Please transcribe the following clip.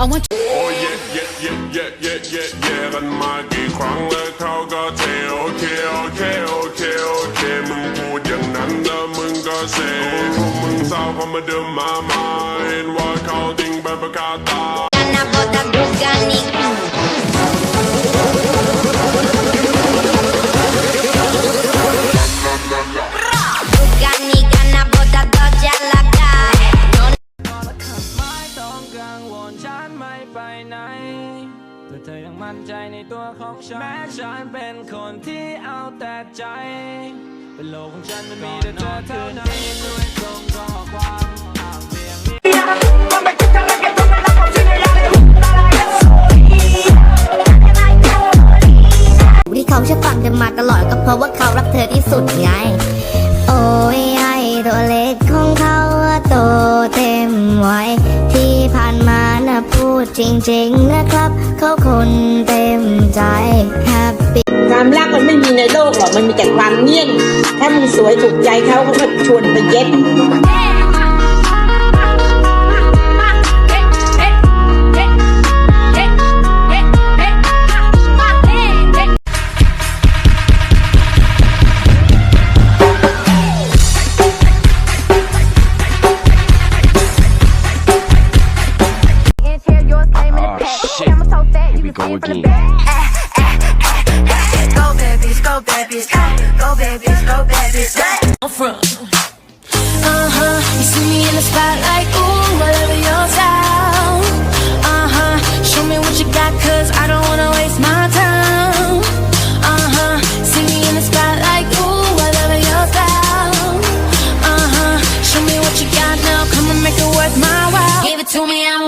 เอามาโอ้เย่เย่เย่เย่เย่เย่เย่กันมากี่ครั้งแล้วเขาก็เทโอเคโอเคโอเคโอเคมึงพูดอย่างนั้นแล้วมึงก็เซ่พวกมึงเศร้าพอมาเดิมมามาเห็นว่าเขาดิ้งไปประกาศตาหน้าบอดดับดูกันนี่ ไปไหนแต่เธอยังมั่นใจในตัวของฉัน แม้ฉันเป็นคนที่เอาแต่ใจ เป็นโลกของฉันมันมีแต่เธอเท่านั้นช่วยส่งข้อความอ่านเสียงที่เขาจะฟังเธอมาตลอดก็เพราะว่าเขารักเธอที่สุดไง โอ้ยไอตัวเล็กของเขาโตเต็มวัยที่ผ่านมา พูดจริงๆนะครับ เขาคนเต็มใจแฮปปี้ความรักมันไม่มีในโลกหรอกมันมีแต่ความเงียบถ้ามึงสวยถูกใจเขาเขาก็ชวนไปเย็บ Shit. I'm so fat, you can see from the back. Eh, eh, eh, go babies, go babies, go babies, go babies. I'm from. Uh huh. You see me in the spotlight, ooh, all your style. Uh huh. Show me what you got, cause I don't wanna waste my time. Uh huh. See me in the spotlight, ooh, your. Uh huh. Show me what you got now, come and make it worth my while. Give it to me, I'm